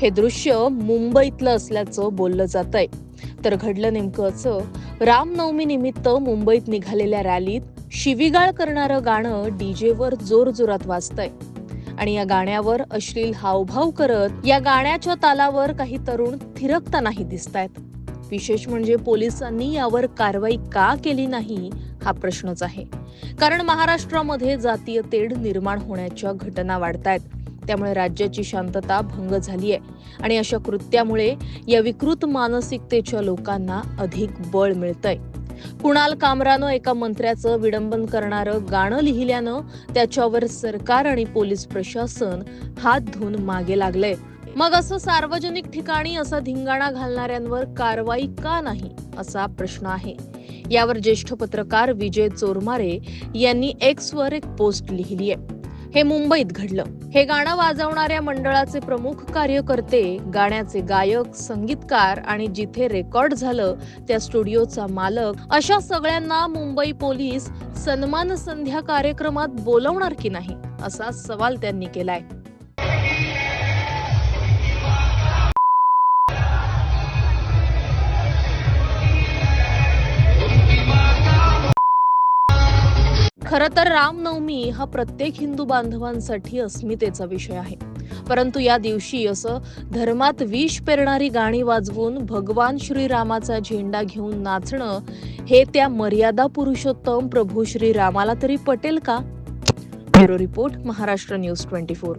हे दृश्य मुंबईतलं असल्याचं बोललं जात आहे तर घडलं नेमकं असं रामनवमी निमित्त मुंबईत निघालेल्या रॅलीत शिवीगाळ करणारं गाणं डीजेवर जोरजोरात वाजतंय. आणि या गाण्यावर अश्लील हावभाव करत या गाण्याच्या तालावर काही तरुण थिरकतानाही दिसत आहेत विशेष म्हणजे पोलिसांनी यावर कारवाई का केली नाही हा प्रश्नच आहे. कारण महाराष्ट्रामध्ये जातीय तेढ निर्माण होण्याच्या घटना वाढतायत. त्यामुळे राज्याची शांतता भंग झाली आहे आणि अशा कृत्यामुळे या विकृत मानसिकतेच्या लोकांना अधिक बळ मिळतंय. कुणाल कामरानं एका मंत्र्याचं विडंबन करणारं गाणं लिहिल्यानं त्याच्यावर सरकार आणि पोलीस प्रशासन हात धुवून मागे लागलंय. मग असं सार्वजनिक ठिकाणी असा धिंगाणा घालणाऱ्यांवर कारवाई का नाही असा प्रश्न आहे. यावर ज्येष्ठ पत्रकार विजय चोरमारे यांनी एक्सवर एक पोस्ट लिहिली आहे हे मुंबईत घडलं. हे गाणं वाजवणाऱ्या मंडळाचे प्रमुख कार्यकर्ते गाण्याचे गायक संगीतकार आणि जिथे रेकॉर्ड झालं त्या स्टुडिओचा मालक अशा सगळ्यांना मुंबई पोलीस सन्मान संध्या कार्यक्रमात बोलवणार की नाही? असा सवाल त्यांनी केलाय. खरं तर रामनवमी हा प्रत्येक हिंदू बांधवांसाठी अस्मितेचा विषय आहे. परंतु या दिवशी असं धर्मात विष पेरणारी गाणी वाजवून भगवान श्रीरामाचा झेंडा घेऊन नाचणं हे त्या मर्यादा पुरुषोत्तम प्रभू श्रीरामाला तरी पटेल का? Bureau report Maharashtra news twenty four.